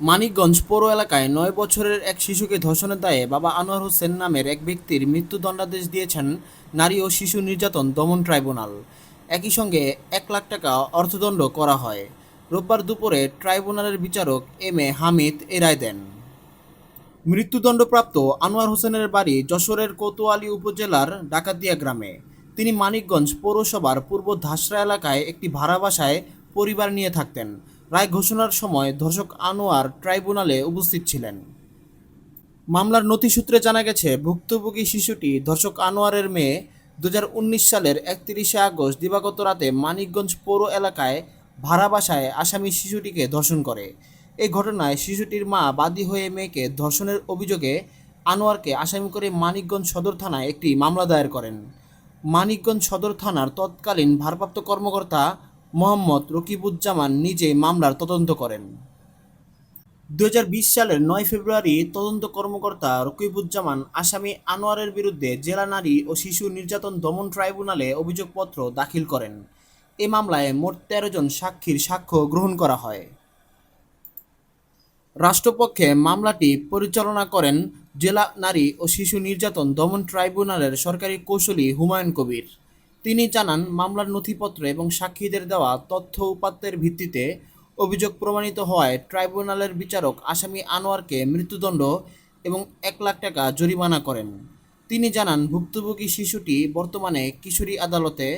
মানিকগঞ্জ পৌর এলাকায় নয় বছরের এক শিশুকে ধর্ষণের দায়ে বাবা আনোয়ার হোসেন নামের এক ব্যক্তির মৃত্যুদণ্ডাদেশ দিয়েছেন নারী ও শিশু নির্যাতন দমন ট্রাইব্যুনাল। একই সঙ্গে এক লাখ টাকা অর্থদণ্ড করা হয়। রোববার দুপুরে ট্রাইব্যুনালের বিচারক এম এ হামিদ এ রায় দেন। মৃত্যুদণ্ডপ্রাপ্ত আনোয়ার হোসেনের বাড়ি যশোরের কোতোয়ালি উপজেলার ডাকাতিয়া গ্রামে। তিনি মানিকগঞ্জ পৌরসভার পূর্ব ধাসরা এলাকায় একটি ভাড়া বাসায় পরিবার নিয়ে থাকতেন। রায় ঘোষণার সময় ধর্ষক আনোয়ার ট্রাইব্যুনালে উপস্থিত ছিলেন। মামলার নথিসূত্রে জানা গেছে, ভুক্তভোগী শিশুটি ধর্ষক আনোয়ারের মেয়ে দু হাজার উনিশ সালের একত্রিশে আগস্ট দিবাগত রাতে মানিকগঞ্জ পৌর এলাকায় ভাড়া বাসায় আসামি শিশুটিকে ধর্ষণ করে। এই ঘটনায় শিশুটির মা বাদী হয়ে মেয়েকে ধর্ষণের অভিযোগে আনোয়ারকে আসামি করে মানিকগঞ্জ সদর থানায় একটি মামলা দায়ের করেন। মানিকগঞ্জ সদর থানার তৎকালীন ভারপ্রাপ্ত কর্মকর্তা মোহাম্মদ রকিবুজ্জামান নিজে মামলার তদন্ত করেন। দু হাজার বিশ সালের নয় ফেব্রুয়ারি তদন্ত কর্মকর্তা রকিবুজ্জামান আসামি আনোয়ারের বিরুদ্ধে জেলা নারী ও শিশু নির্যাতন দমন ট্রাইব্যুনালে অভিযোগপত্র দাখিল করেন। এ মামলায় মোট তেরো জন সাক্ষীর সাক্ষ্য গ্রহণ করা হয়। রাষ্ট্রপক্ষে মামলাটি পরিচালনা করেন জেলা নারী ও শিশু নির্যাতন দমন ট্রাইব্যুনালের সরকারি কৌশলী হুমায়ুন কবির। তিনি জানান, মামলার নথিপত্র এবং সাক্ষীদের দেওয়া তথ্য উপাত্তের ভিত্তিতে অভিযোগ প্রমাণিত হওয়ায় ট্রাইব্যুনালের বিচারক আসামি আনোয়ারকে মৃত্যুদণ্ড এবং এক লাখ টাকা জরিমানা করেন। তিনি জানান, ভুক্তভোগী শিশুটি বর্তমানে কিশোরী আদালতে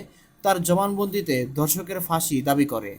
তার জবানবন্দিতে ধর্ষকের ফাঁসি দাবি করে।